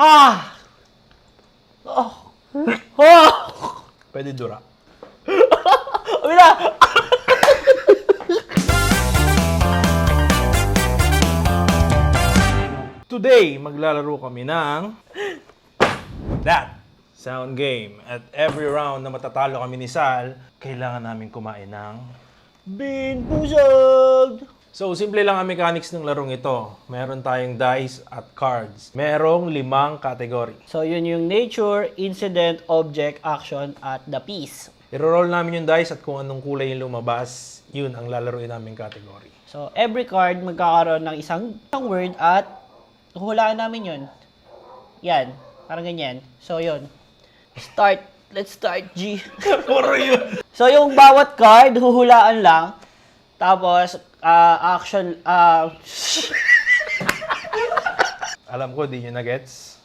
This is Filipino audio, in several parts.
Ha! Oh! Oh! Pwede dura. Wala! Today, maglalaro kami ng That Sound Game. At every round na matatalo kami ni Sal, kailangan namin kumain ng Bin Pusag! So, simple lang ang mechanics ng larong ito. Meron tayong dice at cards. Merong limang category. So, yun yung nature, incident, object, action, at the piece. Iro-roll namin yung dice at kung anong kulay yung lumabas, yun ang lalaroin namin category. So, every card magkakaroon ng isang, isang word at hulaan namin yun. Yan. Parang ganyan. So, yun. Start. Let's start, G. Puro yun! so, yung bawat card, huhulaan lang. Tapos, ah, action, ah, Alam ko, di nyo na gets.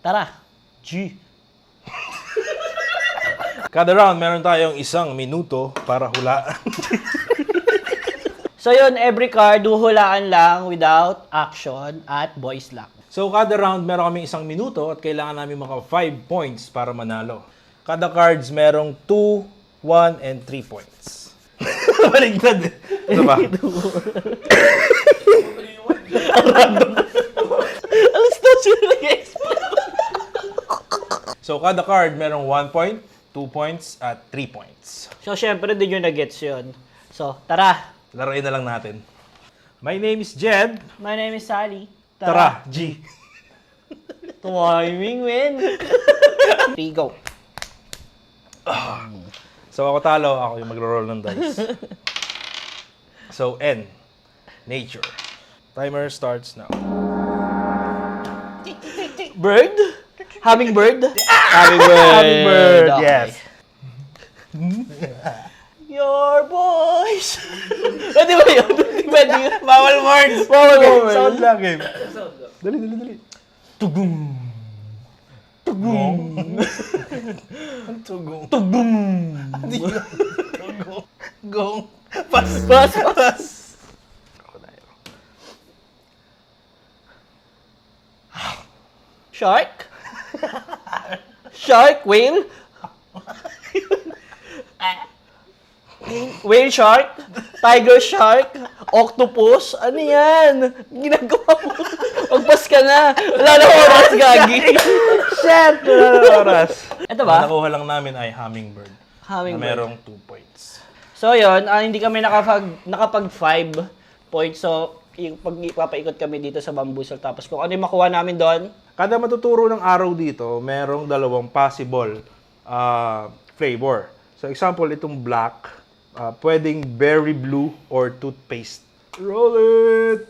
tara. G. Kada round, meron tayong isang minuto para hulaan. So, yun, every card, huhulaan lang without action at voice lang. So, kada round, meron kami isang minuto at kailangan namin maka 5 points para manalo. Kada cards, merong 2, 1, and 3 points. Baligtad eh. Ito ba? Alas na sila nag-explain. So, kada card, merong 1 point, 2 points, at 3 points. So, syempre, din yung nag-gets yun. So, tara. Laruin na lang natin. My name is Jed. My name is Sally. Tara, G. Timing, win. Three, go. So, ako talo, ako yung magro-roll ng dice. So, N. Nature. Timer starts now. Bird? Hummingbird? Hummingbird. Hummingbird, Okay. yes. Your boys. Pwede ba yun? Pwede yun. Bawal words! Bawal words. Sound lang eh. Dali, dali, dali. Tugum. Tugum. Ang tugum. Tugum. Hindi yun. Gong. Pas. Pas, pas. Shark? Shark? Whale? Whale shark? Tiger shark? Octopus? Ano yan? Ginagawa mo. Magpas ka na. Wala na oras, gagi. Shit! Oras. Ito ba? Ang nakuha lang namin ay hummingbird. Hummingbird. Na merong 2 points. So, yun. ah, hindi kami nakapag, nakapag 5 points. So, yung pag ipapaikot kami dito sa bamboozle. Tapos kung ano yung makuha namin doon, Kada matuturo ng araw dito, merong dalawang possible ah, flavor. So example, itong black, ah, pwedeng berry blue or toothpaste. Roll it!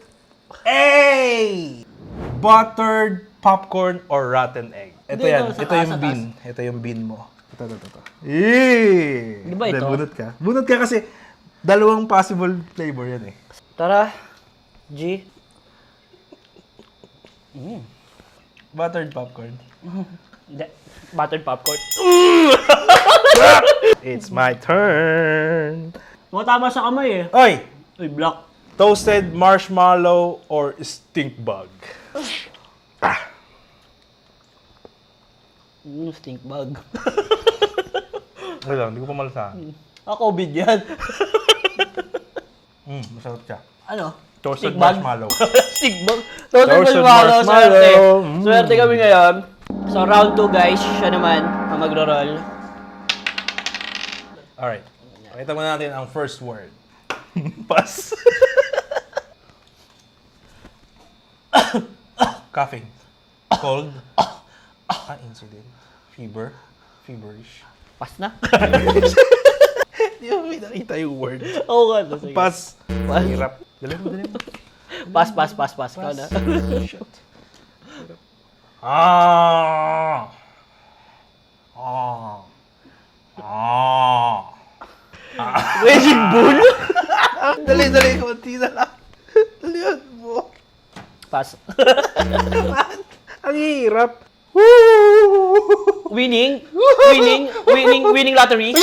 Hey! Buttered popcorn or rotten egg. Ito yan. ito, yung bean. Ito yung bean mo. Ito, ito, ito. ito. Eh! Di ba ito? Bunot ka. Bunot ka kasi dalawang possible flavor yan eh. tara, G. Buttered popcorn. Hindi. Buttered popcorn. It's my turn. Tumatama sa kamay eh. Oy! Uy, block. Toasted marshmallow or stink bug? Mm, stink bug. Wait lang, hindi ko pa malasahan. Ah, COVID yan. Mm, masarap siya. ano? Toasted Stink bug? marshmallow. stink bug. Toasted, Toasted marshmallow. marshmallow. Swerte. Mm. Swerte kami ngayon. So, round 2 guys. Siya naman ang magro-roll. Alright. Pakita mo natin ang first word. Pass. Coughing. Cold. Ah, incident. Fever. Feverish. Pass na. Hindi mo pinakita yung word. Oo nga. no, sige. Pass. Pass. Hirap. Dali mo, dali mo. Pass, pass, pass, pass. Ikaw na. Shit. Ah. Ah. Ah. Raging Bull? Dali, dali. Kunti na lang. Dalihan mo. Pass. Ang hirap. Winning? Winning? Winning? Winning lottery?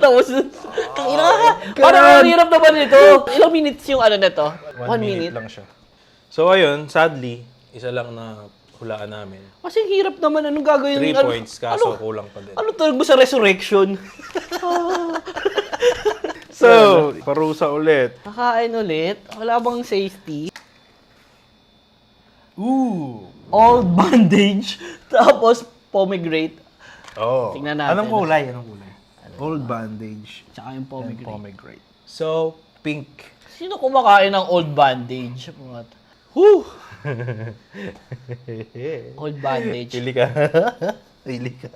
Tapos, tangina ka. Parang ang hirap naman nito. Ilang minutes yung ano na to? One, minute. lang siya. So ayun, sadly, Isa lang na hulaan namin. Kasi hirap naman. Anong gagawin? 3 ano- points, kaso Ano, kulang pa din. ano tunog mo sa resurrection? So, parusa ulit. Kakain ulit. Wala bang safety? Ooh! All bandage. Tapos pomegranate. Oh. Tingnan natin. Anong kulay? Anong kulay? Old bandage Tsaka yung and pomegranate. pomegranate. So, pink. Sino kumakain ng old bandage? Mga t- Whew! Old bandage. Pili ka. Pili ka.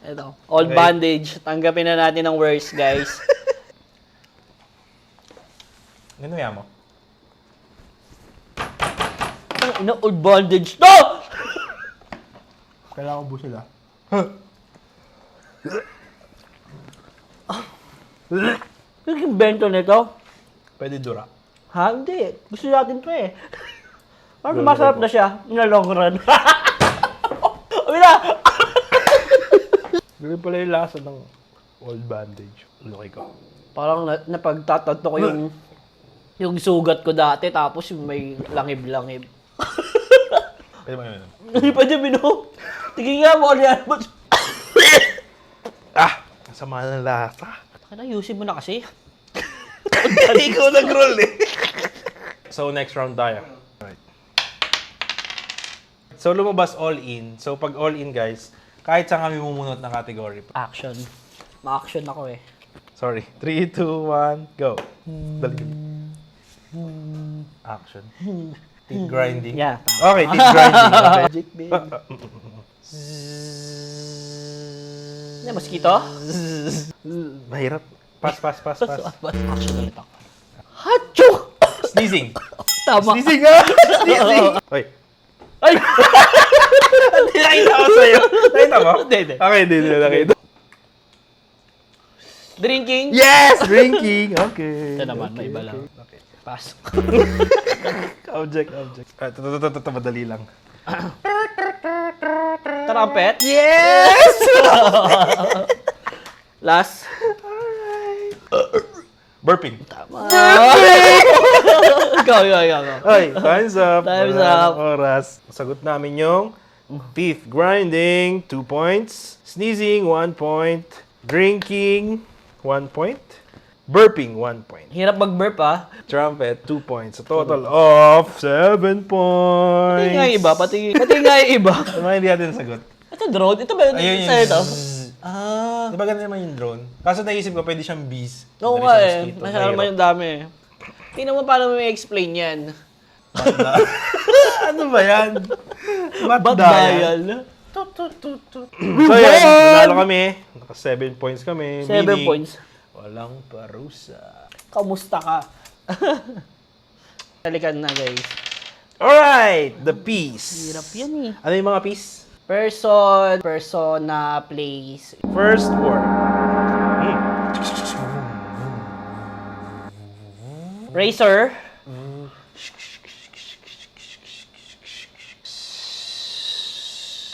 Ito. Old Okay. bandage. Tanggapin na natin ang worst, guys. Ano yan mo? Ang ina, old bandage. No! Kailangan ko sila. Nag-invento nito? Pwede dura. Ha? Hindi. Gusto natin to eh. Parang Lolo masarap na siya. In the long run. Uy na! Ganun pala yung lasa ng old bandage. Laki ko. Parang na, napagtatanto ko yung yung sugat ko dati tapos yung may langib-langib. Pwede ba yun? Hindi pa niya bino. Tingin nga mo yan. Ba't- Ah! Masama ng lasa. Taka na, ayusin mo na kasi. Ikaw nag-roll eh. so, next round tayo. Alright. So, lumabas all in. So, pag all in, guys, kahit saan kami mumunot ng category. Action. Ma-action ako eh. Sorry. 3, 2, 1, go. Dali. Action. Teeth grinding. Yeah. Okay, teeth grinding. Okay. Magic baby. Ano, mosquito? Mahirap. Pass, pass, pass, pass. Action ulit ako. Sneezing. Tama. Sneezing nga! Sneezing! Oy. Ay! Hindi nakita ko sa'yo. Nakita mo? Hindi, hindi. Okay, hindi nila nakita. Drinking? Yes! Drinking! Okay. Ito naman, may okay, iba lang. okay. Pass. Object, object. Ah, ito, ito, ito, ito, madali lang. Trumpet? Yes! Last. Burping. Tama. Ikaw, ikaw, ikaw. ikaw. Ay, time's up. Time's Wala up. nang Oras. Sagot namin yung teeth grinding, 2 points. Sneezing, 1 point. Drinking, 1 point. Burping, 1 point. Hirap mag-burp ah. Trumpet, 2 points. A total of 7 points. Pati nga yung iba, pati, pati nga yung iba. Ano hindi natin sagot? Ito drone? Ito ba? Ayun Ayun Sa'yo ito? Ah. Di ba ganun naman yung drone? Kaso naisip ko, pwede siyang bees. Oo nga eh. Masyado naman yung dami eh. Tingnan mo paano mo i-explain yan. ano ba yan? Ba't Batda dial? So yan, nanalo kami. Naka 7 points kami. 7 meaning points. Walang parusa. Kamusta ka? Talikan na guys. Alright, the piece. Hirap yan eh. Ano yung mga piece? Person, persona, place. First word. Hmm. Racer.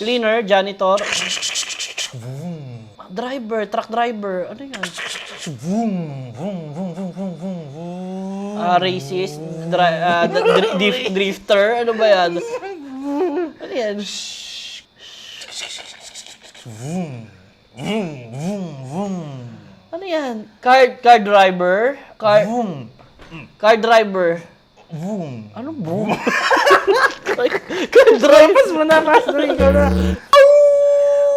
Cleaner, janitor. Driver, truck driver. Ano yan? Vroom, vroom, vroom, vroom, vroom, vroom, vroom. Ah, racist, dri- ah, d- dri- dif- drifter. Ano ba yan? Ano yan? Vroom, vroom, vroom. Ano yan? Car, car driver? Car, Vroom, car driver. vroom. Ano boom? Pass mo na, pass na, ikaw na.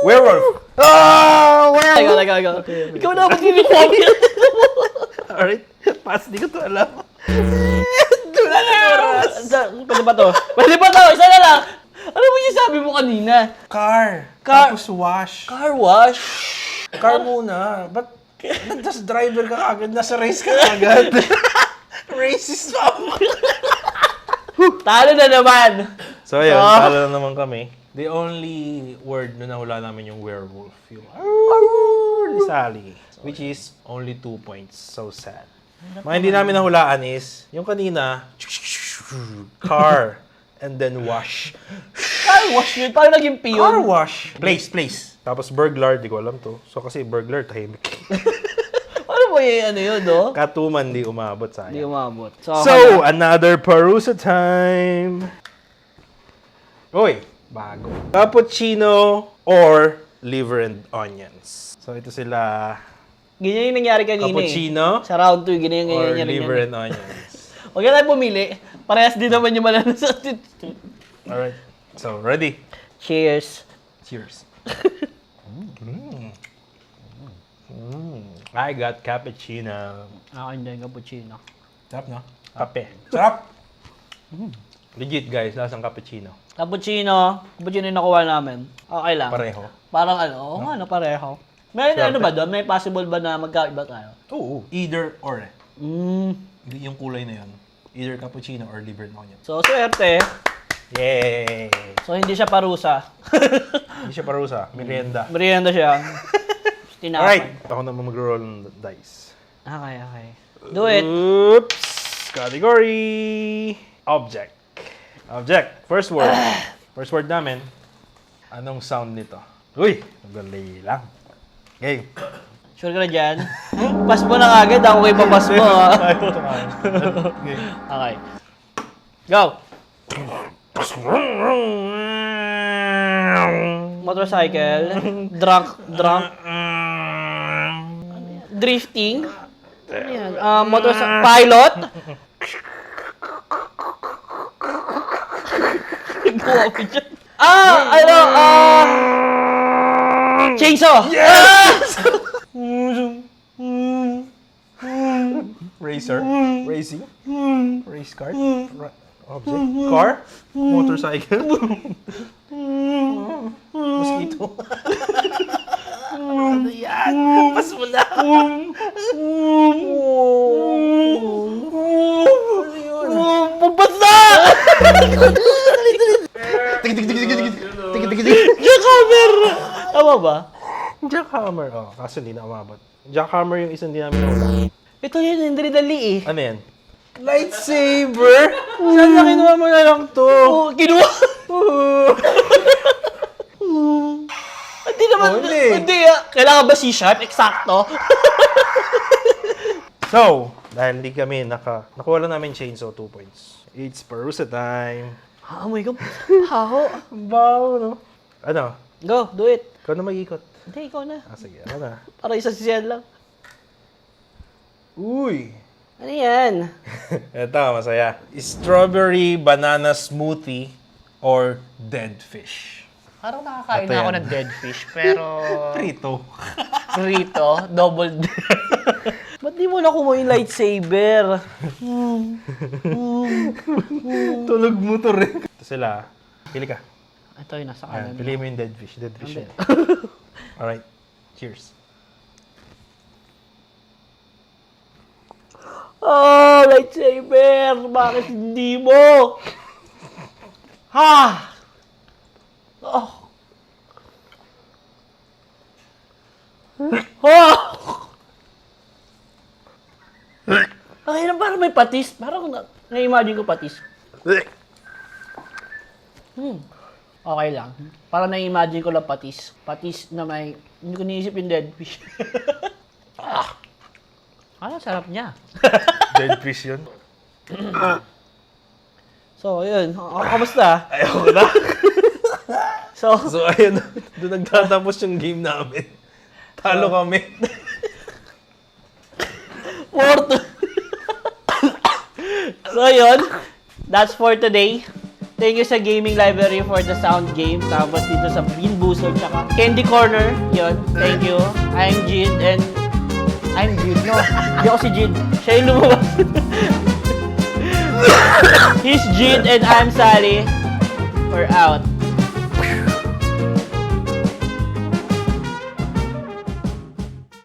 Werewolf. Oh, Ikaw, werewolf. ikaw, ikaw. Ikaw na, ba't hindi ko Alright, pass, di ko to alam. Wala na oras. Pwede ba to? Pwede ba to? Isa na lang. Ano mo yung sabi mo kanina? Car. Car. Tapos wash. Car wash. Car muna. Ba't just driver ka agad? Nasa race ka agad. Racist pa ako. Talo na naman. So, ayun. Ah. Talo na naman kami. The only word na nahula namin yung werewolf. Yung ni Sally. Which is only two points. So sad. Mga hindi namin nahulaan is, yung kanina, car, and then wash. Car wash yun. Paano naging Car piyon? wash. Place, place. Tapos burglar, di ko alam to. So kasi burglar, tahimik. Paano mo yung ano yun, no? Katuman, di umabot sa Hindi umabot. So, So, another Parusa time. Uy, bago. Cappuccino or liver and onions. So, ito sila. Ganyan yung nangyari kanina Cappuccino eh. Sa round 2, ganyan yung or liver and onions. Huwag na tayo pumili. Parehas din naman yung malala sa Alright. So, ready? Cheers. Cheers. mm. Mm. I got cappuccino. Akin din, cappuccino. Sarap, no? Kape. Sarap! Legit, guys. Lasang cappuccino. Cappuccino. Cappuccino yung nakuha namin. Okay lang. Pareho. Parang ano, oo no, pareho. May Swerte. ano ba doon? May possible ba na magkaiba tayo? Oo. Either or. Mm. Yung kulay na yun. Either cappuccino or liver and onions. So, swerte. Yay! So, hindi siya parusa. Hindi siya parusa. Merienda. Merienda siya. Tinapay. Alright. Ako naman mag-roll ng dice. Okay, okay. Do it. Oops! Category! Object. Object. First word. First word namin. Anong sound nito? Uy! Nagalay lang. Okay. Sure ka na dyan? Pass mo na agad. Ako kayo papas mo. ah. okay. okay. Go! Motorcycle. Drunk. Drunk. Drifting. Ano yan? Ah, motorcycle. Pilot. Gawa ko dyan. Ah! Ano? Ah! Chainsaw! Yes! Racer. Racing. Race car. Ra- Object. Car. Motorcycle. Mosquito. Ano yan? Pas mo na. Pagpas na! Jackhammer! Tama ba? Jackhammer. Oh, kaso hindi na umabot. Jackhammer yung isang di namin nawala. Ito yun, hindi dali eh. Ano yan? Lightsaber? Saan na kinuha mo na lang to? Oh, kinuha! Hindi naman, Oh, hindi. hindi ah. Kailangan ba C-sharp? Eksakto? So, dahil hindi kami naka... Nakuha lang namin chainsaw 2 points. It's Parusa time. Amoy ko. Haho. Bao, no? Ano? Go, do it. Ikaw na mag-ikot. Hindi, ikaw na. Ah, sige. Ano na? Para isa sisiyan lang. Uy! Ano yan? Ito, masaya. Strawberry banana smoothie or dead fish. Parang nakakain Ito na ako yan. ng dead fish, pero... Prito. Rito, double d- Ba't di mo na kumuha yung lightsaber? Tulog mo to rin. Ito sila. Pili ka. Ito yung nasa Ayan, kanan. pili mo yung dead fish. Dead fish yan. Alright. Cheers. Oh, lightsaber! Bakit hindi mo? Ha? Oh. Oh! Ay, na parang may patis. Parang na- na-imagine ko patis. Hmm. Okay lang. Parang na-imagine ko lang patis. Patis na may... Hindi ko niisip yung dead fish. ah. Ano, sarap niya. dead fish yun. So, yun. O, kamusta? Ayoko na. So, So, ayun. Doon nagtatapos yung game namin. Talo kami. fourth. so, yun. That's for today. Thank you sa Gaming Library for the sound game. Tapos dito sa Bean Booster tsaka Candy Corner. Yun. Thank you. I'm Jid and... I'm Jid, no. Hindi ako si Jid. Siya yung lumabas. He's Jid and I'm Sally. We're out.